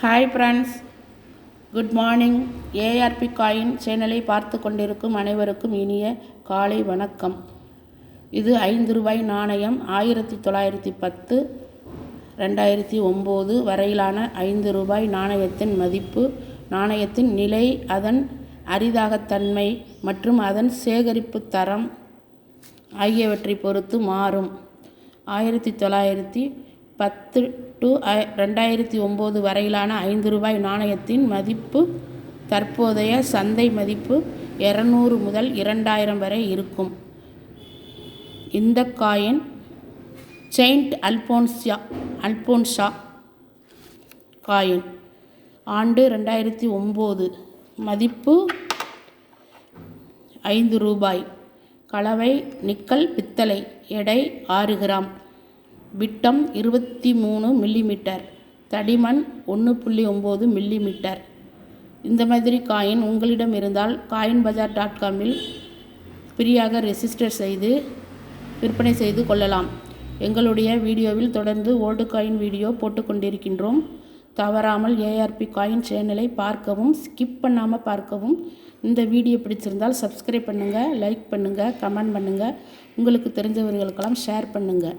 Hi friends good morning ARP coin சேனலை பார்த்து கொண்டிருக்கும் அனைவருக்கும் இனிய காலை வணக்கம். இது ஐந்து ரூபாய் நாணயம் ஆயிரத்தி தொள்ளாயிரத்தி பத்து ரெண்டாயிரத்தி ஒம்பது வரையிலான ஐந்து ரூபாய் நாணயத்தின் மதிப்பு. நாணயத்தின் நிலை அதன் அரிதாகத்தன்மை மற்றும் அதன் சேகரிப்பு தரம் ஆகியவற்றை பொறுத்து மாறும். ஆயிரத்தி தொள்ளாயிரத்தி பத்து டு ரெண்டாயிரத்தி ஒம்பது வரையிலான ஐந்து ரூபாய் நாணயத்தின் மதிப்பு தற்போதைய சந்தை மதிப்பு இரநூறு முதல் இரண்டாயிரம் வரை இருக்கும். இந்த coin saint Alphonsia Alphonsa coin. ஆண்டு ரெண்டாயிரத்தி ஒம்பது மதிப்பு ஐந்து ரூபாய். கலவை நிக்கல் பித்தளை எடை ஆறு கிராம். விட்டம் இருபத்தி மூணு மில்லிமீட்டர் தடிமன் ஒன்று புள்ளி ஒம்பது மில்லிமீட்டர். இந்த மாதிரி காயின் உங்களிடம் இருந்தால் காயின் பஜார் டாட் காமில் ஃப்ரீயாக ரெஜிஸ்டர் செய்து விற்பனை செய்து கொள்ளலாம். எங்களுடைய வீடியோவில் தொடர்ந்து ஓல்டு காயின் வீடியோ போட்டுக்கொண்டிருக்கின்றோம் தவறாமல் ஏஆர்பி காயின் சேனலை பார்க்கவும் ஸ்கிப் பண்ணாமல் பார்க்கவும். இந்த வீடியோ பிடிச்சிருந்தால் சப்ஸ்கிரைப் பண்ணுங்கள் லைக் பண்ணுங்கள் கமெண்ட் பண்ணுங்கள் உங்களுக்கு தெரிஞ்சவர்களுக்கெல்லாம் ஷேர் பண்ணுங்கள்